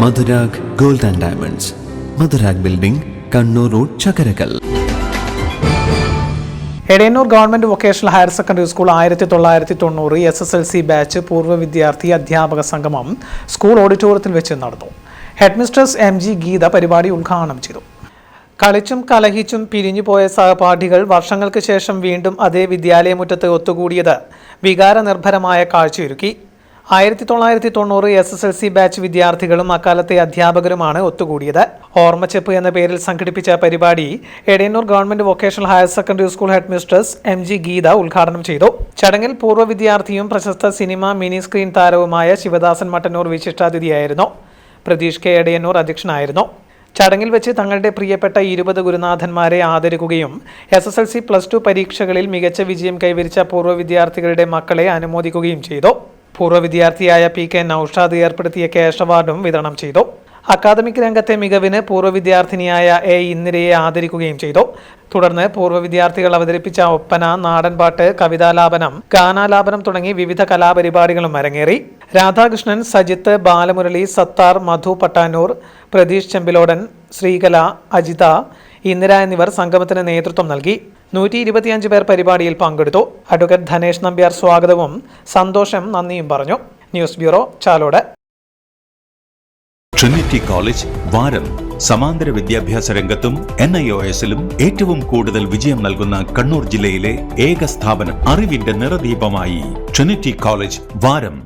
Madhurag gold and diamonds. Madhurag building Kannur road Chakarakal Edayannur government vocational higher secondary school ആയിരത്തി തൊള്ളായിരത്തി തൊണ്ണൂറ് S S L C batch പൂർവ വിദ്യാർത്ഥി അധ്യാപക സംഗമം സ്കൂൾ ഓഡിറ്റോറിയത്തിൽ വെച്ച് നടന്നു. ഹെഡ്മിസ്ട്രസ് എം ജി ഗീത പരിപാടി ഉദ്ഘാടനം ചെയ്തു. കളിച്ചും കലഹിച്ചും പിരിഞ്ഞുപോയ സഹപാഠികൾ വർഷങ്ങൾക്ക് ശേഷം വീണ്ടും അതേ വിദ്യാലയമുറ്റത്ത് ഒത്തുകൂടിയത് വികാരനിർഭരമായ കാഴ്ചയൊരുക്കി. ആയിരത്തി തൊള്ളായിരത്തി തൊണ്ണൂറ് S S L C batch വിദ്യാർത്ഥികളും അക്കാലത്തെ അധ്യാപകരുമാണ് ഒത്തുകൂടിയത്. ഓർമ്മച്ചെപ്പ് എന്ന പേരിൽ സംഘടിപ്പിച്ച പരിപാടി Edayannur government vocational higher secondary school head mistress M G Geetha ഉദ്ഘാടനം ചെയ്തു. ചടങ്ങിൽ പൂർവ വിദ്യാർത്ഥിയും പ്രശസ്ത സിനിമ മിനി സ്ക്രീൻ താരവുമായ ശിവദാസൻ മട്ടന്നൂർ വിശിഷ്ടാതിഥിയായിരുന്നു. പ്രതീഷ് കെ എടയന്നൂർ അധ്യക്ഷനായിരുന്നു. ചടങ്ങിൽ വെച്ച് തങ്ങളുടെ പ്രിയപ്പെട്ട ഇരുപത് ഗുരുനാഥന്മാരെ ആദരിക്കുകയും S S L C plus two പരീക്ഷകളിൽ മികച്ച വിജയം കൈവരിച്ച പൂർവ വിദ്യാർത്ഥികളുടെ മക്കളെ അനുമോദിക്കുകയും ചെയ്തു. പൂർവ വിദ്യാർത്ഥിയായ പി കെ നൌഷാദ് ഏർപ്പെടുത്തിയ ക്യാഷ് അവാർഡും വിതരണം ചെയ്തു. അക്കാദമിക് രംഗത്തെ മികവിന് പൂർവ വിദ്യാർത്ഥിനിയായ എ ഇന്ദിരയെ ആദരിക്കുകയും ചെയ്തു. തുടർന്ന് പൂർവ വിദ്യാർത്ഥികൾ അവതരിപ്പിച്ച ഒപ്പന നാടൻപാട്ട് കവിതാലാപനം ഗാനാലാപനം തുടങ്ങി വിവിധ കലാപരിപാടികളും അരങ്ങേറി. രാധാകൃഷ്ണൻ സജിത്ത് ബാലമുരളി സത്താർ മധു പട്ടാനൂർ പ്രതീഷ് ചെമ്പിലോടൻ ശ്രീകല അജിത ഇന്ദിര എന്നിവർ സംഗമത്തിന് നേതൃത്വം നൽകി. നൂറ്റി ഇരുപത്തിയഞ്ച് പേർ പരിപാടിയിൽ പങ്കെടുത്തു. അഡ്വക്കേറ്റ് ധനേഷ് നമ്പ്യാർ സ്വാഗതവും. സന്തോഷം നന്ദിയും പറഞ്ഞു. News bureau Chalode. Trinity college Varam സമാന്തര വിദ്യാഭ്യാസ രംഗത്തും എൻ ഐ ഒ എസിലും ഏറ്റവും കൂടുതൽ വിജയം നൽകുന്ന കണ്ണൂർ ജില്ലയിലെ ഏക സ്ഥാപനം അറിവിന്റെ നിറദീപമായി. ട്രിനിറ്റി കോളേജ് വാരം.